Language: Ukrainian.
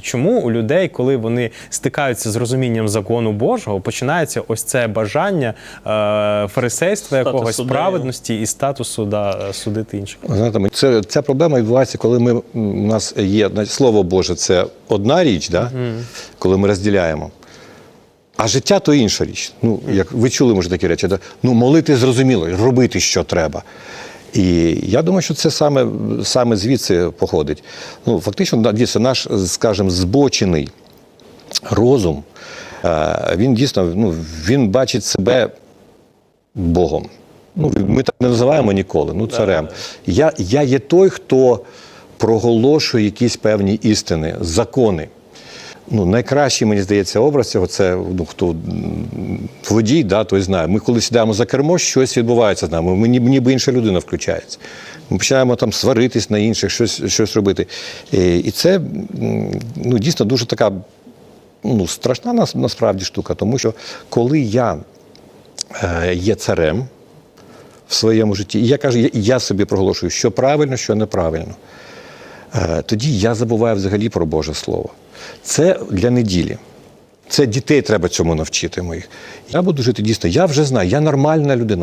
Чому у людей, коли вони стикаються з розумінням закону Божого, починається ось це бажання е, фарисейства, якогось суддею. праведності і статусу да, судити інших? Знаєте, ми- це, ця проблема відбувається, коли ми, м, у нас є на- слово Боже, це одна річ, да? коли ми розділяємо. А життя то інша річ. Ну, як ви чули, може, такі речі. Да? Ну, молити зрозуміло, робити що треба. І я думаю, що це саме, саме звідси походить. Ну, фактично, дійсно, наш, скажімо, збочений розум, е, він дійсно ну, він бачить себе Богом. Ну, ми так не називаємо ніколи, ну, царем. Я, я є той, хто проголошує якісь певні істини, закони. Ну, найкращий, мені здається, образ цього це ну, хто водій, да, той знає. Ми коли сідаємо за кермо, щось відбувається з нами. Ми ніби, інша людина включається. Ми починаємо там сваритись на інших, щось, щось робити. І, і це ну, дійсно дуже така ну, страшна насправді штука, тому що коли я е, є царем в своєму житті, і я кажу, я, собі проголошую, що правильно, що неправильно, е, тоді я забуваю взагалі про Боже Слово. Це для неділі. Це дітей треба цьому навчити моїх. Я буду жити дійсно. Я вже знаю, я нормальна людина.